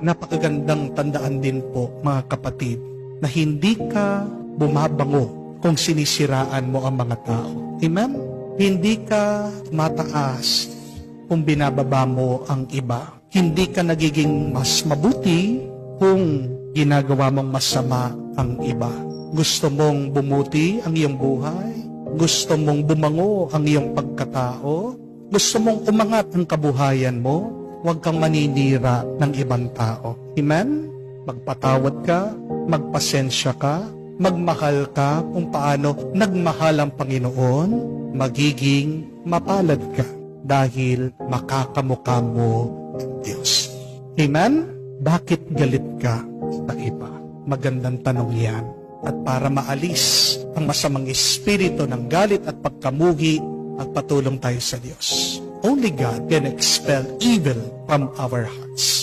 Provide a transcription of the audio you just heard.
Napakagandang tandaan din po, mga kapatid, na hindi ka bumabango kung sinisiraan mo ang mga tao. Amen? Hindi ka mataas kung binababa mo ang iba. Hindi ka nagiging mas mabuti kung ginagawa mong masama ang iba. Gusto mong bumuti ang iyong buhay? Gusto mong bumango ang iyong pagkatao? Gusto mong umangat ang kabuhayan mo? Huwag kang maninira ng ibang tao. Amen? Magpatawad ka, magpasensya ka, magmahal ka kung paano nagmahal ang Panginoon, magiging mapalad ka dahil makakamukha mo ang Diyos. Amen? Bakit galit ka sa iba? Magandang tanong yan. At para maalis ang masamang espiritu ng galit at pagkamuhi, magpatulong tayo sa Diyos. Only God can expel evil from our hearts.